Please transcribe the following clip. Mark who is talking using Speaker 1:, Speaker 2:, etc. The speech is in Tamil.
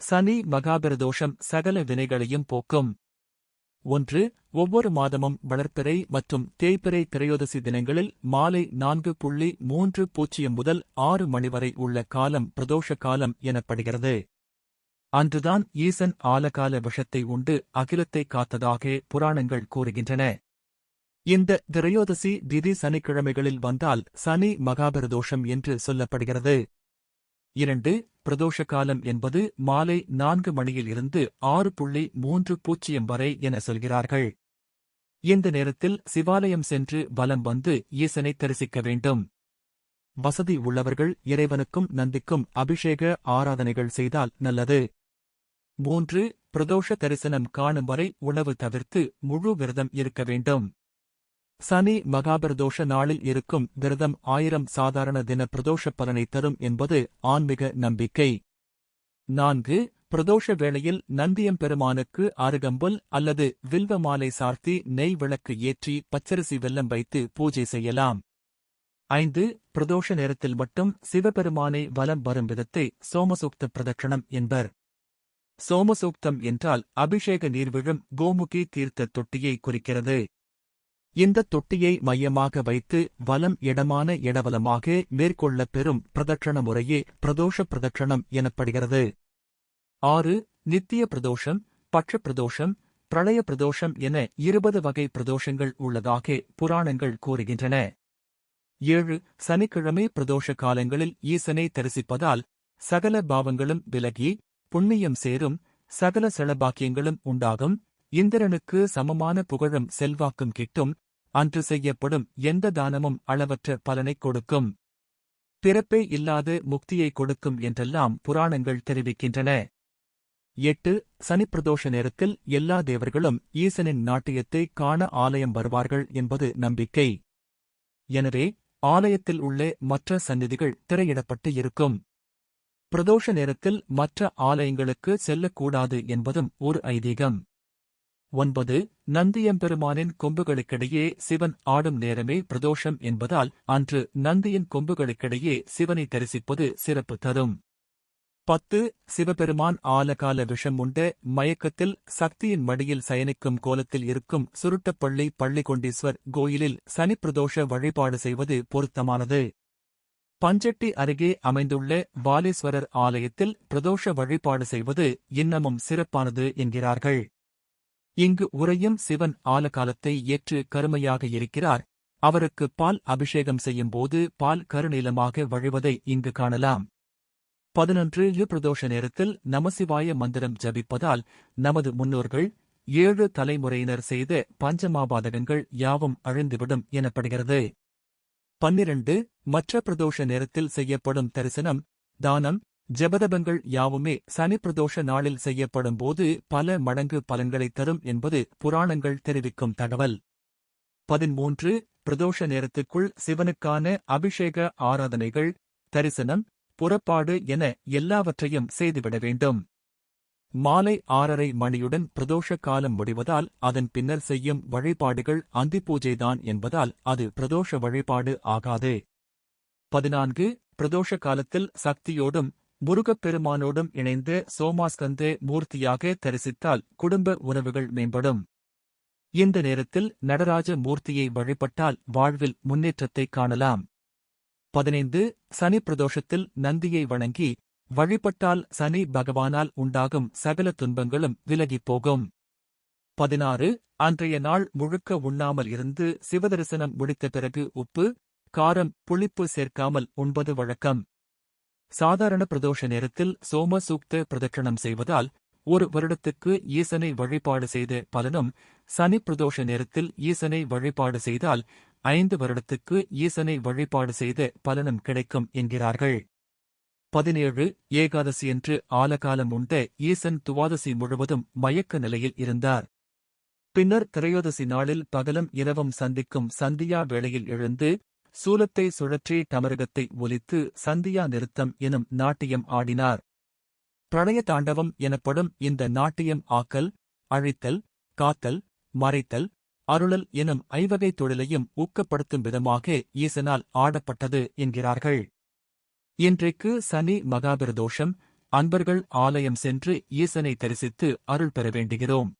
Speaker 1: சனி மகாபிரதோஷம் சகல வினைகளையும் போக்கும். ஒன்று ஒவ்வொரு மாதமும் வளர்ப்பிறை மற்றும் தேய்பிறை திரையோதசி தினங்களில் மாலை நான்கு புள்ளி மூன்று பூஜ்ஜியம் முதல் ஆறு மணி வரை உள்ள காலம் பிரதோஷ காலம் எனப்படுகிறது. அன்றுதான் ஈசன் ஆலகால விஷத்தை உண்டு அகிலத்தை காத்ததாக புராணங்கள் கூறுகின்றன. இந்த திரையோதசி திதி சனிக்கிழமைகளில் வந்தால் சனி மகாபிரதோஷம் என்று சொல்லப்படுகிறது. இரண்டு பிரதோஷ காலம் என்பது மாலை நான்கு மணியில் இருந்து ஆறு புள்ளி மூன்று பூஜ்ஜியம் வரை என சொல்கிறார்கள். இந்த நேரத்தில் சிவாலயம் சென்று வலம் வந்து ஈசனை தரிசிக்க வேண்டும். வசதி உள்ளவர்கள் இறைவனுக்கும் நந்திக்கும் அபிஷேக ஆராதனைகள் செய்தால் நல்லது. மூன்று பிரதோஷ தரிசனம் காணும் வரை உணவு தவிர்த்து முழு விரதம் இருக்க வேண்டும். சனி மகாபிரதோஷ நாளில் இருக்கும் விரதம் ஆயிரம் சாதாரண தின பிரதோஷ பலனை தரும் என்பது ஆன்மீக நம்பிக்கை. நான்கு பிரதோஷ வேளையில் நந்தியம் பெருமானுக்கு அருகம்புல் அல்லது வில்வ மாலை சார்த்தி நெய் விளக்கு ஏற்றி பச்சரிசி வெல்லம் வைத்து பூஜை செய்யலாம். ஐந்து பிரதோஷ நேரத்தில் மட்டும் சிவபெருமானை வலம் வரும் விதத்தை சோமசூக்த பிரதட்சணம் என்பர். சோமசூக்தம் என்றால் அபிஷேக நீர் விழும் கோமுகி தீர்த்த தொட்டியை குறிக்கிறது. இந்த தொட்டியை மையமாக வைத்து வலம் இடமான இடவலமாக மேற்கொள்ள பெறும் பிரதட்சண முறையே பிரதோஷ பிரதட்சணம் எனப்படுகிறது. ஆறு நித்திய பிரதோஷம் பட்ச பிரதோஷம் பிரளய பிரதோஷம் என இருபது வகை பிரதோஷங்கள் உள்ளதாக புராணங்கள் கூறுகின்றன. ஏழு சனிக்கிழமை பிரதோஷ காலங்களில் ஈசனை தரிசிப்பதால் சகல பாவங்களும் விலகி புண்ணியம் சேரும் சகல செலபாக்கியங்களும் உண்டாகும். இந்திரனுக்கு சமமான புகழும் செல்வாக்கும் கிட்டும் அன்று செய்யப்படும் எந்த தானமும் அளவற்ற பலனைக் கொடுக்கும். பிறப்பே இல்லாது முக்தியை கொடுக்கும் என்றெல்லாம் புராணங்கள் தெரிவிக்கின்றன. எட்டு சனிப்பிரதோஷ நேரத்தில் எல்லா தேவர்களும் ஈசனின் நாட்டியத்தை காண ஆலயம் வருவார்கள் என்பது நம்பிக்கை. எனவே ஆலயத்தில் உள்ள மற்ற சந்நிதிகள் திரையிடப்பட்டு இருக்கும். பிரதோஷ நேரத்தில் மற்ற ஆலயங்களுக்கு செல்லக்கூடாது என்பதும் ஒரு ஐதீகம். ஒன்பது நந்தியம்பெருமானின் கொம்புகளுக்கிடையே சிவன் ஆடும் நேரமே பிரதோஷம் என்பதால் அன்று நந்தியின் கொம்புகளுக்கிடையே சிவனை தரிசிப்பது சிறப்பு தரும். பத்து சிவபெருமான் ஆலகால விஷம் உண்ட மயக்கத்தில் சக்தியின் மடியில் சயனிக்கும் கோலத்தில் இருக்கும் சுருட்டப்பள்ளி பள்ளிகொண்டீஸ்வர் கோயிலில் சனிப்பிரதோஷ வழிபாடு செய்வது பொருத்தமானது. பஞ்சட்டி அருகே அமைந்துள்ள பாலேஸ்வரர் ஆலயத்தில் பிரதோஷ வழிபாடு செய்வது இன்னமும் சிறப்பானது என்கிறார்கள். இங்கு உறையும் சிவன் ஆலகாலத்தை ஏற்று கருமையாக இருக்கிறார். அவருக்கு பால் அபிஷேகம் செய்யும்போது பால் கருநீளமாக வழிவதை இங்கு காணலாம். பதினொன்று பிரதோஷ நேரத்தில் நமசிவாய மந்திரம் ஜபிப்பதால் நமது முன்னோர்கள் ஏழு தலைமுறையினர் செய்த பஞ்சமாபாதகங்கள் யாவும் அழிந்துவிடும் எனப்படுகிறது. பன்னிரண்டு மற்ற பிரதோஷ நேரத்தில் செய்யப்படும் தரிசனம் தானம் ஜபதபங்கள் யாவுமே சனி பிரதோஷ நாளில் செய்யப்படும் போது பல மடங்கு பலன்களைத் தரும் என்பது புராணங்கள் தெரிவிக்கும் தகவல். பதிமூன்று பிரதோஷ நேரத்துக்குள் சிவனுக்கான அபிஷேக ஆராதனைகள் தரிசனம் புறப்பாடு என எல்லாவற்றையும் செய்துவிட வேண்டும். மாலை ஆறரை மணியுடன் பிரதோஷ காலம் முடிவதால் அதன் பின்னர் செய்யும் வழிபாடுகள் அந்தி பூஜைதான் என்பதால் அது பிரதோஷ வழிபாடு ஆகாது. பதினான்கு பிரதோஷ காலத்தில் சக்தியோடும் முருகப் பெருமானோடும் இணைந்து சோமாஸ்கந்து மூர்த்தியாக தரிசித்தால் குடும்ப உறவுகள் மேம்படும். இந்த நேரத்தில் நடராஜ மூர்த்தியை வழிபட்டால் வாழ்வில் முன்னேற்றத்தை காணலாம். பதினைந்து சனி பிரதோஷத்தில் நந்தியை வணங்கி வழிபட்டால் சனி பகவானால் உண்டாகும் சகல துன்பங்களும் விலகிப் போகும். பதினாறு அன்றைய நாள் முழுக்க உண்ணாமல் இருந்து சிவதரிசனம் முடித்த பிறகு உப்பு காரம் புளிப்பு சேர்க்காமல் உண்பது வழக்கம். சாதாரண பிரதோஷ நேரத்தில் சோம சூக்த பிரதட்சணம் செய்வதால் ஒரு வருடத்துக்கு ஈசனை வழிபாடு செய்த பலனும் சனி பிரதோஷ நேரத்தில் ஈசனை வழிபாடு செய்தால் ஐந்து வருடத்துக்கு ஈசனை வழிபாடு செய்த பலனும் கிடைக்கும் என்கிறார்கள். பதினேழு ஏகாதசியன்று ஆலகாலம் உண்ட ஈசன் துவாதசி முழுவதும் மயக்க நிலையில் இருந்தார். பின்னர் திரையோதசி நாளில் பகலும் இரவும் சந்திக்கும் சந்தியா வேளையில் எழுந்து சூலத்தை சுழற்றி டமருகத்தை ஒலித்து சந்தியா நிறுத்தம் எனும் நாட்டியம் ஆடினார். பிரளய தாண்டவம் எனப்படும் இந்த நாட்டியம் ஆக்கல் அழித்தல் காத்தல் மறைத்தல் அருளல் எனும் ஐவகை தொழிலையும் ஊக்கப்படுத்தும் விதமாக ஈசனால் ஆடப்பட்டது என்கிறார்கள். இன்றைக்கு சனி மகாபிரதோஷம் அன்பர்கள் ஆலயம் சென்று ஈசனை தரிசித்து அருள் பெற வேண்டுகிறோம்.